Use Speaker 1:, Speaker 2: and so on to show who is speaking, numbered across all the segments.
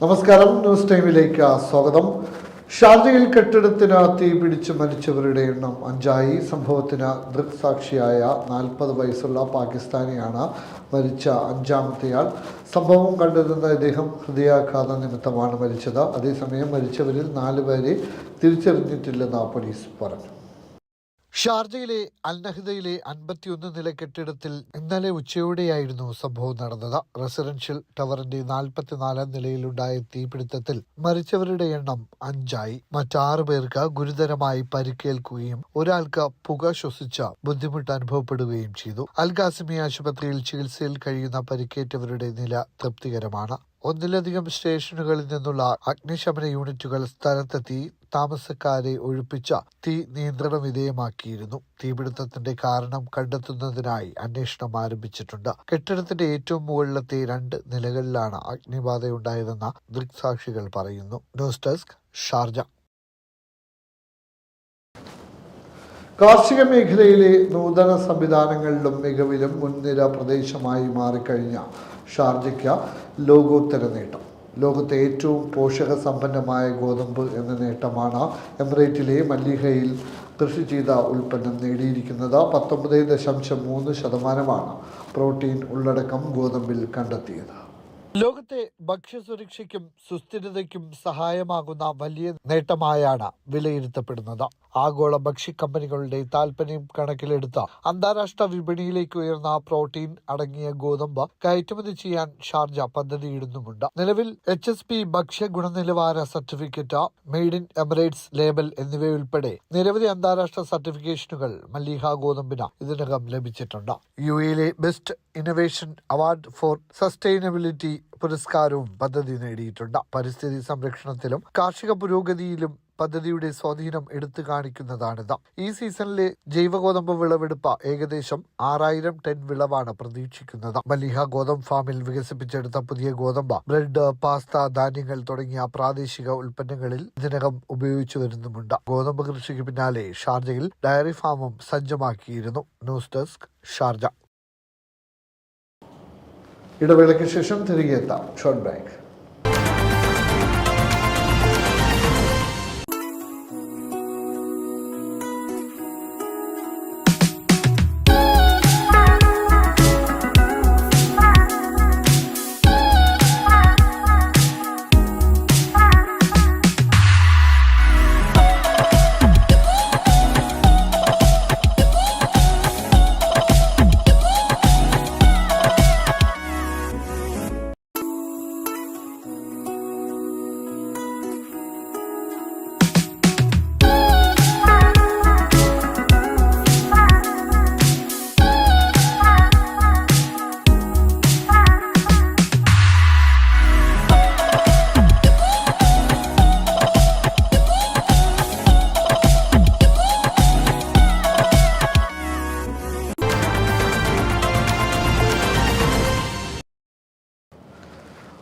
Speaker 1: നമസ്കാരം. ന്യൂസ് ടൈമിലേക്ക് സ്വാഗതം. ഷാർജയിൽ കെട്ടിടത്തിന് തീ പിടിച്ച് മരിച്ചവരുടെ എണ്ണം അഞ്ചായി. സംഭവത്തിന് ദൃക്സാക്ഷിയായ നാൽപ്പത് വയസ്സുള്ള പാകിസ്ഥാനിയാണ് മരിച്ച അഞ്ചാമത്തെയാൾ. സംഭവം കണ്ടെത്തുന്ന ഇദ്ദേഹം ഹൃദയാഘാത നിമിത്തമാണ് മരിച്ചത്. അതേസമയം മരിച്ചവരിൽ നാലുപേരെ തിരിച്ചറിഞ്ഞിട്ടില്ലെന്ന് പോലീസ് പറഞ്ഞു. ഷാർജയിലെ അൽനഹദയിലെ അൻപത്തിയൊന്ന് നില കെട്ടിടത്തിൽ ഇന്നലെ ഉച്ചയോടെയായിരുന്നു സംഭവം നടന്നത്. റെസിഡൻഷ്യൽ ടവറിന്റെ നാൽപ്പത്തിനാലാം നിലയിലുണ്ടായ തീപിടുത്തത്തിൽ മരിച്ചവരുടെ എണ്ണം അഞ്ചായി. മറ്റാറ് പേർക്ക് ഗുരുതരമായി പരിക്കേൽക്കുകയും ഒരാൾക്ക് പുക ശ്വസിച്ച ബുദ്ധിമുട്ട് അനുഭവപ്പെടുകയും ചെയ്തു. അൽഗാസിമി ആശുപത്രിയിൽ ചികിത്സയിൽ കഴിയുന്ന പരിക്കേറ്റവരുടെ നില തൃപ്തികരമാണ്. ഒന്നിലധികം സ്റ്റേഷനുകളിൽ നിന്നുള്ള അഗ്നിശമന യൂണിറ്റുകൾ സ്ഥലത്തെത്തി താമസക്കാരെ ഒഴിപ്പിച്ച തീ നിയന്ത്രണ വിധേയമാക്കിയിരുന്നു. തീപിടുത്തത്തിന്റെ കാരണം കണ്ടെത്തുന്നതിനായി അന്വേഷണം ആരംഭിച്ചിട്ടുണ്ട്. കെട്ടിടത്തിന്റെ ഏറ്റവും മുകളിലത്തെ രണ്ട് നിലകളിലാണ് അഗ്നിബാധയുണ്ടായതെന്ന ദൃക്സാക്ഷികൾ പറയുന്നു. News desk Sharjah. കാർഷിക മേഖലയിലെ നൂതന സംവിധാനങ്ങളിലും മികവിലും മുൻനിര പ്രദേശമായി മാറിക്കഴിഞ്ഞ ഷാർജയ്ക്ക് ലോകോത്തര നേട്ടം. ലോകത്തെ ഏറ്റവും പോഷക സമ്പന്നമായ ഗോതമ്പ് എന്ന നേട്ടമാണ് എമിറേറ്റിലെ മല്ലിഹയിൽ കൃഷി ചെയ്ത ഉൽപ്പന്നം നേടിയിരിക്കുന്നത്. പത്തൊമ്പത് ദശാംശം മൂന്ന് ശതമാനമാണ് പ്രോട്ടീൻ ഉള്ളടക്കം ഗോതമ്പിൽ കണ്ടെത്തിയത്. ലോകത്തെ ഭക്ഷ്യസുരക്ഷയ്ക്കും സുസ്ഥിരതയ്ക്കും സഹായമാകുന്ന വലിയ നേട്ടമായാണ് വിലയിരുത്തപ്പെടുന്നത്. ആഗോള ഭക്ഷ്യ കമ്പനികളുടെ താൽപ്പര്യം കണക്കിലെടുത്ത അന്താരാഷ്ട്ര വിപണിയിലേക്ക് ഉയർന്ന പ്രോട്ടീൻ അടങ്ങിയ ഗോതമ്പ് കയറ്റുമതി ചെയ്യാൻ ഷാർജ പദ്ധതിയിടുന്നുമുണ്ട്. നിലവിൽ എച്ച് എസ് പി ഭക്ഷ്യ ഗുണനിലവാര certificate made in Emirates label എന്നിവയുൾപ്പെടെ നിരവധി അന്താരാഷ്ട്ര സർട്ടിഫിക്കേഷനുകൾ മല്ലിഹ ഗോതമ്പിന് ഇതിനകം ലഭിച്ചിട്ടുണ്ട്. യു എയിലെ best innovation award for sustainability പുരസ്കാരവും പദ്ധതി നേടിയിട്ടുണ്ട്. പരിസ്ഥിതി സംരക്ഷണത്തിലും കാർഷിക പുരോഗതിയിലും പദ്ധതിയുടെ സ്വാധീനം എടുത്തു കാണിക്കുന്നതാണിത്. ഈ സീസണിലെ ജൈവഗോതമ്പ് വിളവെടുപ്പ് ഏകദേശം ആറായിരം ടൺ വിളവാണ് പ്രതീക്ഷിക്കുന്നത്. മലിഹ ഗോതമ്പ് ഫാമിൽ വികസിപ്പിച്ചെടുത്ത പുതിയ ഗോതമ്പ് ബ്രെഡ് പാസ്ത ധാന്യങ്ങൾ തുടങ്ങിയ പ്രാദേശിക ഉൽപ്പന്നങ്ങളിൽ ഇതിനകം ഉപയോഗിച്ചു വരുന്നുമുണ്ട്. ഗോതമ്പ് കൃഷിക്ക് പിന്നാലെ ഷാർജയിൽ ഡയറി ഫാമും സജ്ജമാക്കിയിരുന്നു. News desk Sharjah. ഇടവേളയ്ക്ക് ശേഷം തിരികെ എത്താം. Short break.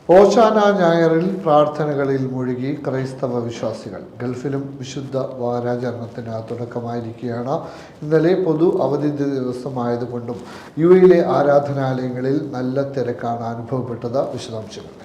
Speaker 1: ഓശാന ഞായറിൽ പ്രാർത്ഥനകളിൽ മുഴുകി ക്രൈസ്തവ വിശ്വാസികൾ. ഗൾഫിലും വിശുദ്ധ വാരാചരണത്തിന് തുടക്കമായിരിക്കുകയാണ്. ഇന്നലെ പൊതു അവധി ദിവസമായതുകൊണ്ടും യു എയിലെ ആരാധനാലയങ്ങളിൽ നല്ല തിരക്കാണ് അനുഭവപ്പെട്ടത് വിശദാംശങ്ങളിലേക്ക്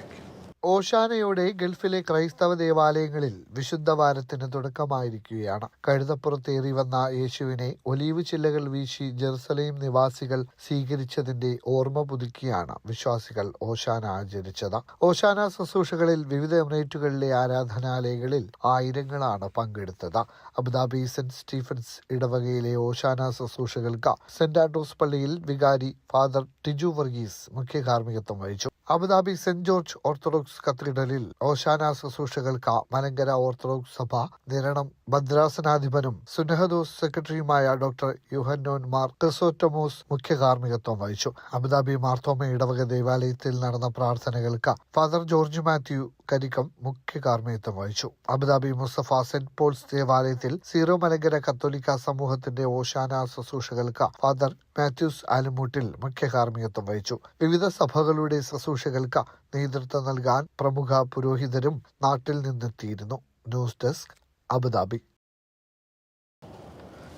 Speaker 1: ഓശാനയോടെ ഗൾഫിലെ ക്രൈസ്തവ ദേവാലയങ്ങളിൽ വിശുദ്ധ വാരത്തിന് തുടക്കമായിരിക്കുകയാണ്. കഴുതപ്പുറത്തേറി വന്ന യേശുവിനെ ഒലീവ് ചില്ലകൾ വീശി ജെറുസലേം നിവാസികൾ സ്വീകരിച്ചതിന്റെ ഓർമ്മ പുതുക്കിയാണ് വിശ്വാസികൾ ഓശാന ആചരിച്ചത്. ഓശാന ശുശ്രൂഷകളിൽ വിവിധ എമിറേറ്റുകളിലെ ആരാധനാലയങ്ങളിൽ ആയിരങ്ങളാണ് പങ്കെടുത്തത്. അബുദാബി സെന്റ് സ്റ്റീഫൻസ് ഇടവകയിലെ ഓശാന ശുശ്രൂഷകൾക്ക് സെന്റ് ആൻഡ്രൂസ് പള്ളിയിൽ വികാരി ഫാദർ ടിജു വർഗീസ് മുഖ്യ കാർമ്മികത്വം വഹിച്ചു. അബുദാബി സെന്റ് ജോർജ് ഓർത്തഡോക്സ് കത്തീഡ്രലിൽ ഓശാന ശുശ്രൂഷകൾക്ക് മലങ്കര ഓർത്തഡോക്സ് സഭ നിരണം. ഭദ്രാസനാധിപനും സുനഹദോസ് സെക്രട്ടറിയുമായ ഡോക്ടർ യുഹന്നോൻ മാർ ക്രിസോറ്റമോസ് മുഖ്യ കാർമ്മികത്വം വഹിച്ചു. അബുദാബി മാർത്തോമ ഇടവക ദേവാലയത്തിൽ നടന്ന പ്രാർത്ഥനകൾക്ക് ഫാദർ ജോർജ് മാത്യു കരിക്കം മുഖ്യ കാർമ്മികത്വം വഹിച്ചു. Abu Dhabi Musaffah Saint Paul's ദേവാലയത്തിൽ സീറോ മലങ്കര കത്തോലിക്ക സമൂഹത്തിന്റെ ഓശാന ശുശ്രൂഷകൾക്ക് ഫാദർ മാത്യൂസ് ആലുമൂട്ടിൽ മുഖ്യ കാർമ്മികത്വം വഹിച്ചു. വിവിധ സഭകളുടെ ശുശ്രൂഷകൾക്ക് നേതൃത്വം നൽകാൻ പ്രമുഖ പുരോഹിതരും നാട്ടിൽ നിന്നെത്തിയിരുന്നു. News desk Abu Dhabi.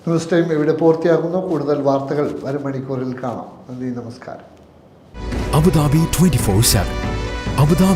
Speaker 1: News time ഇവിടെ പൂർത്തിയാകുന്നു കൂടുതൽ വാർത്തകൾ വരും മണിക്കൂറിൽ കാണാം. നന്ദി നമസ്കാരം.
Speaker 2: Dhabi 24 7. Abu Dhabi